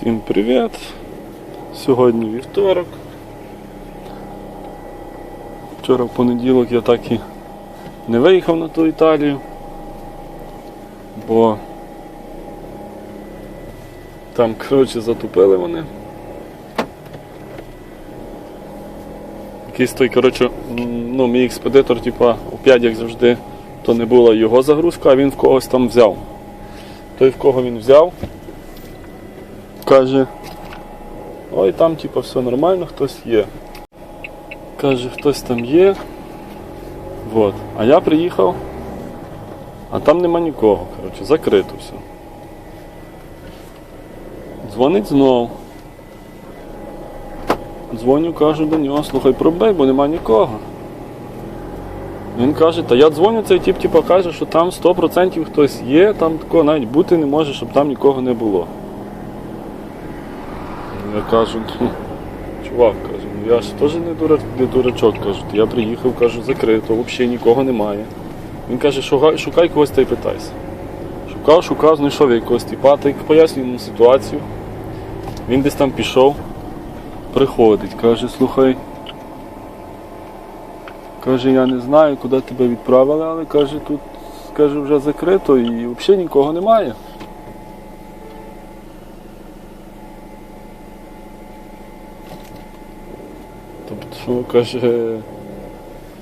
Всім привіт! Сьогодні вівторок. Вчора в понеділок я так і не виїхав на ту Італію, бо там, коротше, затупили вони. Якийсь той, коротше, ну, мій експедитор, типа, опять, як завжди, то не була його загрузка, а він в когось там взяв. Той, в кого він взяв, каже, ой, там типа все нормально, хтось є. Каже, хтось там є. Вот. А я приїхав, а там нема нікого. Коротше, закрито все. Дзвонить знов. Дзвоню, кажу до нього, слухай, пробей, бо нема нікого. Він каже, та я дзвоню, цей тип типу, каже, що там 100% хтось є, там такого навіть бути не може, щоб там нікого не було. Я кажу, ну, чувак, кажу, ну я ж теж не, дура, не дурачок, кажу, я приїхав, кажу, закрито, взагалі нікого немає. Він каже, шукай, шукай когось та й питайся. Шукав, шукав, знайшов якогось типа, та й пояснюю йому ситуацію. Він десь там пішов, приходить, каже, слухай. Каже, я не знаю, куди тебе відправили, але каже, тут каже, вже закрито і взагалі нікого немає. Тобто, каже,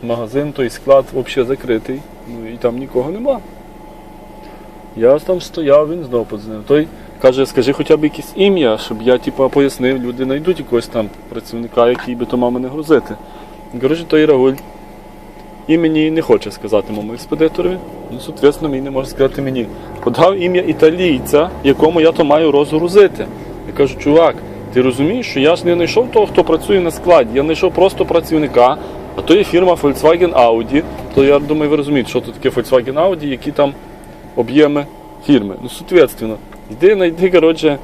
магазин, той склад взагалі закритий, ну і там нікого нема. Я там стояв, він знову подзвонив. Той каже, скажи хоча б якесь ім'я, щоб я типу, пояснив, люди знайдуть якогось там працівника, який би то мав мене грузити. Коротше, той Рагуль імені не хоче сказати моєму експедиторові, ну, соответственно, він не може сказати мені. Подав ім'я італійця, якому я то маю розгрузити. Я кажу, чувак, ти розумієш, що я ж не знайшов того, хто працює на складі, я знайшов просто працівника, а то є фірма Volkswagen Audi, то я думаю, ви розумієте, що тут таке Volkswagen Audi, які там об'єми фірми. Ну, соответственно, йди, знайди, коротше,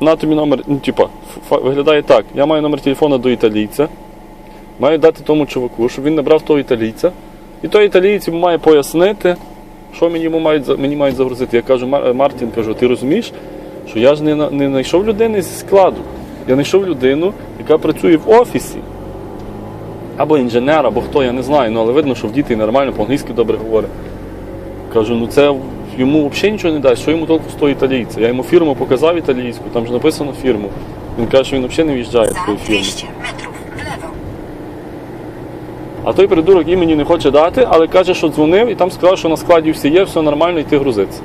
на тобі номер, ну, типа, виглядає так. Я маю номер телефона до італійця, маю дати тому чуваку, щоб він набрав того італійця, і той італієць має пояснити, що мені, мають, мені мають загрузити. Я кажу, Мартін, кажу, ти розумієш, що я ж не, не знайшов людини зі складу. Я знайшов людину, яка працює в офісі. Або інженер, або хто, я не знаю, ну але видно, що в діти нормально, по-англійськи добре говорить. Кажу, ну це йому взагалі нічого не дасть, що йому толку з того італійця. Я йому фірму показав італійську, там ж написано фірму. Він каже, що він взагалі не в'їжджає з Za фірми. 200 metrów w lewo. А той придурок імені не хоче дати, але каже, що дзвонив і там сказав, що на складі всі є, все нормально, йти грузиться.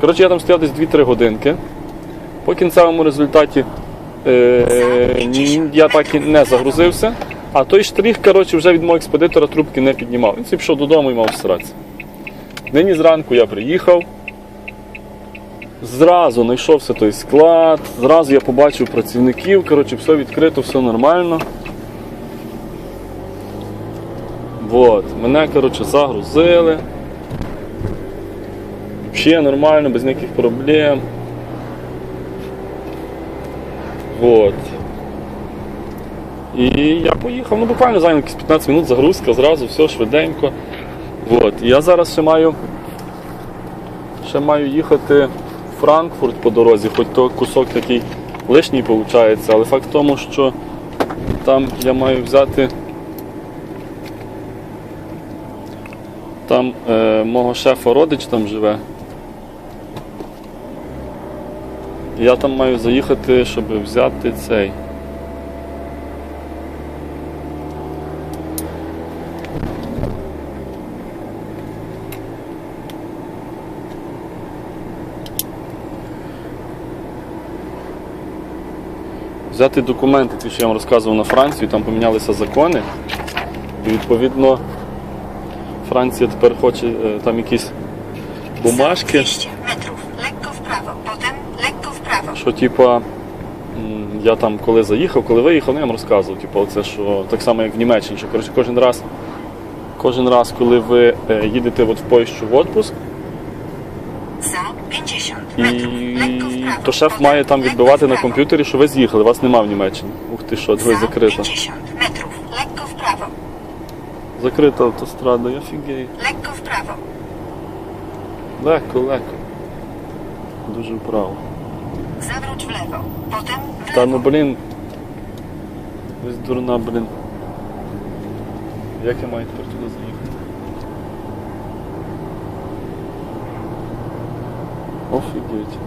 Коротше, я там стояв десь 2-3 годинки. По кінцевому результаті е, я так і не загрузився, а той штрих, коротше, вже від мого експедитора трубки не піднімав. Він пішов додому і мав всратися. Нині зранку я приїхав. Зразу знайшовся той склад, зразу я побачив працівників, коротше, все відкрито, все нормально. Вот. Мене, коротше, загрузили. Взагалі нормально, без ніяких проблем. Вот. І я поїхав, ну буквально зайняв якісь 15 минут загрузка, зразу все швиденько. Вот. Я зараз ще маю ще маю їхати в Франкфурт по дорозі, хоч то кусок такий лишній виходить, але факт в тому, що там я маю взяти Там е, мого шефа родич там живе. Я там маю заїхати, щоб взяти цей. Взяти документи, ті, що я вам розказував на Францію, там помінялися закони. І відповідно Франція тепер хоче е, там якісь бумажки, 200 metrów lekko w prawo, potem lekko w prawo. Що типа я там коли заїхав, коли виїхав, ну я вам розказував, типу, це що так само, як в Німеччині, що коротше, кожен раз, кожен раз, коли ви е, їдете от в Польщу в 50 і то шеф має там відбивати на комп'ютері, що ви з'їхали, вас нема в Німеччині. Ух ти що, дивись, закрита. 50 metrów lekko w prawo. Закрита автострада, я фігею. W prawo. Легко, легко. Дуже вправо. Zawróć w lewo. Potem w Та lewo. ну блін. Ви дурна, блін. Як я маю тепер туди заїхати? Офігеть.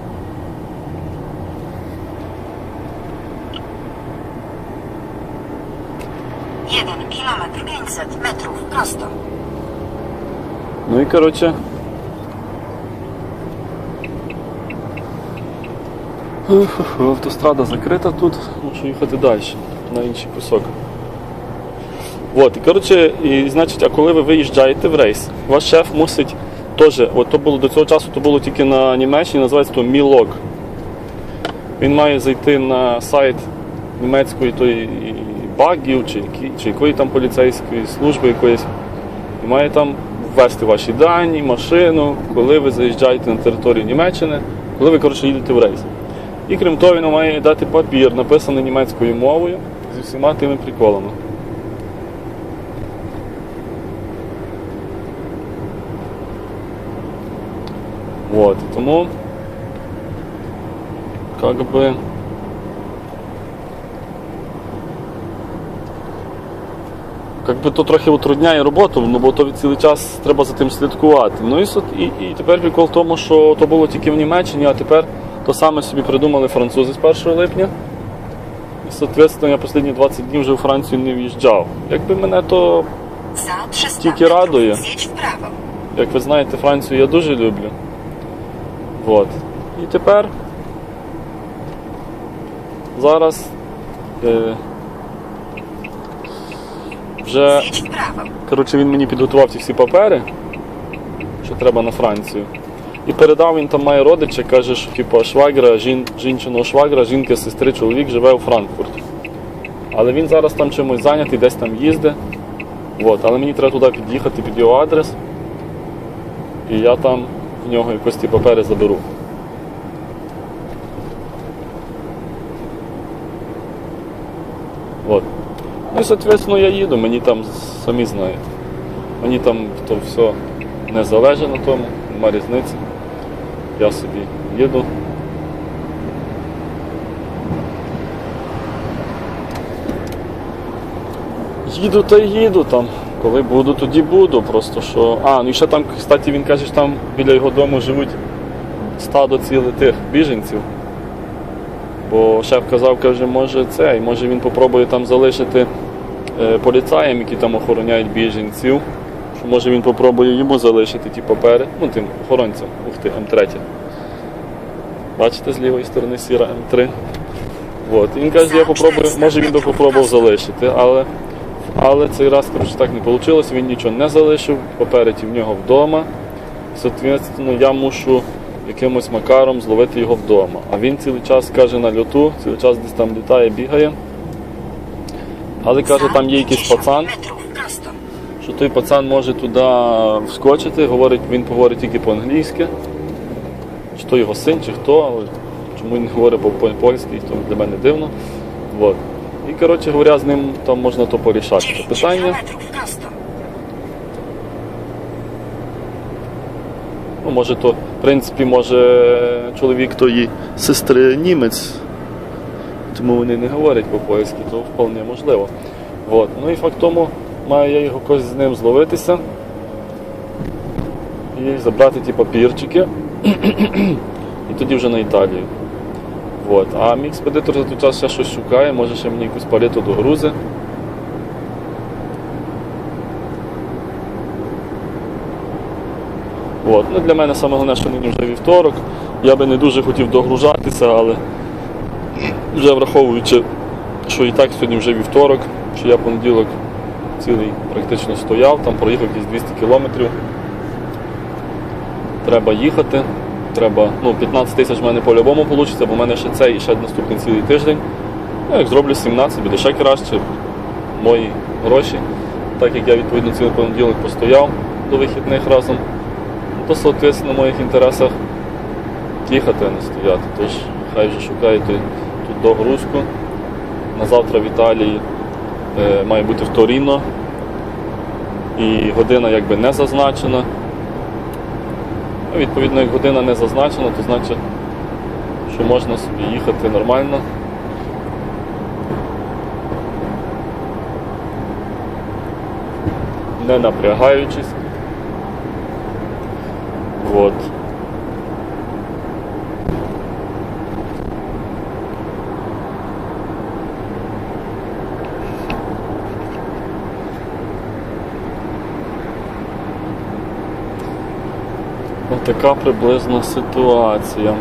Jeden kilometr 500 metrów prosto. Ну і коротше. Автострада закрита тут, мушу їхати далі, на інший кусок. От, і коротше, і, значить, а коли ви виїжджаєте в рейс, ваш шеф мусить теж, от то було до цього часу, то було тільки на Німеччині, називається то Мілог. Він має зайти на сайт німецької тої багів чи, чи якої там поліцейської служби якоїсь. І має там ввести ваші дані, машину, коли ви заїжджаєте на територію Німеччини, коли ви коротше, їдете в рейс. І крім того, він має дати папір, написаний німецькою мовою зі всіма тими приколами. Вот, і тому как би как би то трохи утрудняє роботу, ну бо то цілий час треба за тим слідкувати. Ну і, і, і тепер прикол в тому, що то було тільки в Німеччині, а тепер то саме собі придумали французи з 1 липня. І, соответственно, я останні 20 днів вже у Францію не в'їжджав. Якби мене то, Тільки радує. як ви знаєте, Францію я дуже люблю. Вот. І тепер зараз е, вже. Коротше, він мені підготував ті всі папери, що треба на Францію. І передав він там має родича, каже, що типу, швагра, жін, жінчиного швагра, жінки, сестри, чоловік живе у Франкфурті. Але він зараз там чимось зайнятий, десь там їздить. От, але мені треба туди під'їхати під його адрес. І я там в нього якось ті папери заберу. От. Ну і, соответственно, я їду, мені там самі знаєте. Мені там то все не залежить на тому, нема різниці. Я собі їду. Їду та їду там. Коли буду, тоді буду. Просто що. А, ну і ще там, кстати, він каже, що там біля його дому живуть стадо ціле тих біженців. Бо шеф казав, каже, може це, і може він попробує там залишити е, поліцаєм, які там охороняють біженців. Може він попробує йому залишити ті папери, ну тим охоронцям, ух ти, М3. Бачите, з лівої сторони сіра М3. От. Він каже, я попробую, може він попробував залишити, але, але цей раз коротше, так не вийшло, він нічого не залишив, папери ті в нього вдома. Соответственно, я мушу якимось макаром зловити його вдома. А він цілий час каже на льоту, цілий час десь там літає, бігає. Але каже, там є якийсь пацан. Що той пацан може туди вскочити, говорить, він говорить тільки по-англійськи. Чи то його син, чи хто, але чому він не говорить по-польськи, то для мене дивно. Вот. І, коротше говоря, з ним там можна то порішати. це питання. Ну, може, то, в принципі, може чоловік тої сестри німець, тому вони не говорять по-польськи, то вполне можливо. От. Ну і факт тому, маю я його якось з ним зловитися і забрати ті папірчики, і тоді вже на Італію. От. А мій експедитор за той час ще щось шукає, може ще мені якусь палету догрузи. От. Ну, для мене саме головне, що нині вже вівторок. Я би не дуже хотів догружатися, але вже враховуючи, що і так сьогодні вже вівторок, що я понеділок цілий практично стояв, там проїхав якісь 200 кілометрів. Треба їхати. Треба, ну, 15 тисяч в мене по-любому вийде, бо в мене ще цей і ще наступний цілий тиждень. Ну, як зроблю 17, буде ще краще. Мої гроші. Так як я відповідно цілий понеділок постояв до вихідних разом то, соответственно, в моїх інтересах їхати, а не стояти. Тож хай вже шукає той, ту догрузку. На завтра в Італії Е, має бути в Торіно. І година якби не зазначена. Ну, відповідно, як година не зазначена, то значить, що можна собі їхати нормально. Не напрягаючись. Вот. така приблизна ситуація.